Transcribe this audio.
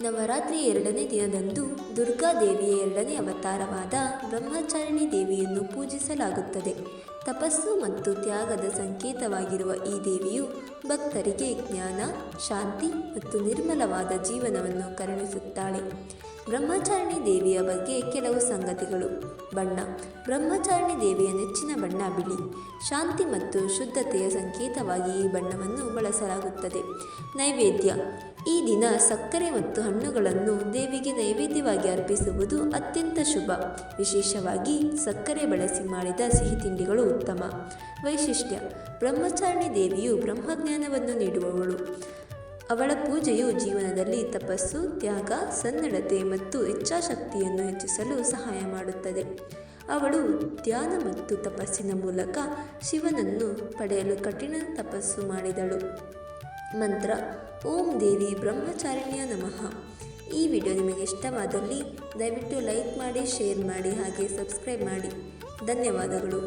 ನವರಾತ್ರಿ ಎರಡನೇ ದಿನದಂದು ದುರ್ಗಾದೇವಿಯ ಎರಡನೇ ಅವತಾರವಾದ ಬ್ರಹ್ಮಚಾರಿಣಿ ದೇವಿಯನ್ನು ಪೂಜಿಸಲಾಗುತ್ತದೆ. ತಪಸ್ಸು ಮತ್ತು ತ್ಯಾಗದ ಸಂಕೇತವಾಗಿರುವ ಈ ದೇವಿಯು ಭಕ್ತರಿಗೆ ಜ್ಞಾನ, ಶಾಂತಿ ಮತ್ತು ನಿರ್ಮಲವಾದ ಜೀವನವನ್ನು ಕರುಣಿಸುತ್ತಾಳೆ. ಬ್ರಹ್ಮಚಾರಿಣಿ ದೇವಿಯ ಬಗ್ಗೆ ಕೆಲವು ಸಂಗತಿಗಳು. ಬಣ್ಣ. ಬ್ರಹ್ಮಚಾರಿಣಿ ದೇವಿಯ ನೆಚ್ಚಿನ ಬಣ್ಣ ಬಿಳಿ. ಶಾಂತಿ ಮತ್ತು ಶುದ್ಧತೆಯ ಸಂಕೇತವಾಗಿ ಈ ಬಣ್ಣವನ್ನು ಬಳಸಲಾಗುತ್ತದೆ. ನೈವೇದ್ಯ. ಈ ದಿನ ಸಕ್ಕರೆ ಮತ್ತು ಹಣ್ಣುಗಳನ್ನು ದೇವಿಗೆ ನೈವೇದ್ಯವಾಗಿ ಅರ್ಪಿಸುವುದು ಅತ್ಯಂತ ಶುಭ. ವಿಶೇಷವಾಗಿ ಸಕ್ಕರೆ ಬಳಸಿ ಮಾಡಿದ ಸಿಹಿ ತಿಂಡಿಗಳು ಉತ್ತಮ. ವೈಶಿಷ್ಟ್ಯ. ಬ್ರಹ್ಮಚಾರಿಣಿ ದೇವಿಯು ಬ್ರಹ್ಮಜ್ಞಾನವನ್ನು ನೀಡುವವಳು. ಅವಳ ಪೂಜೆಯು ಜೀವನದಲ್ಲಿ ತಪಸ್ಸು, ತ್ಯಾಗ, ಸನ್ನಡತೆ ಮತ್ತು ಇಚ್ಛಾಶಕ್ತಿಯನ್ನು ಹೆಚ್ಚಿಸಲು ಸಹಾಯ ಮಾಡುತ್ತದೆ. ಅವಳು ಧ್ಯಾನ ಮತ್ತು ತಪಸ್ಸಿನ ಮೂಲಕ ಶಿವನನ್ನು ಪಡೆಯಲು ಕಠಿಣ ತಪಸ್ಸು ಮಾಡಿದಳು. ಮಂತ್ರ, ಓಂ ದೇವಿ ಬ್ರಹ್ಮಚಾರಿಣ್ಯ ನಮಃ. ಈ ವಿಡಿಯೋ ನಿಮಗೆ ಇಷ್ಟವಾದಲ್ಲಿ ದಯವಿಟ್ಟು ಲೈಕ್ ಮಾಡಿ, ಶೇರ್ ಮಾಡಿ, ಹಾಗೆ ಸಬ್ಸ್ಕ್ರೈಬ್ ಮಾಡಿ. ಧನ್ಯವಾದಗಳು.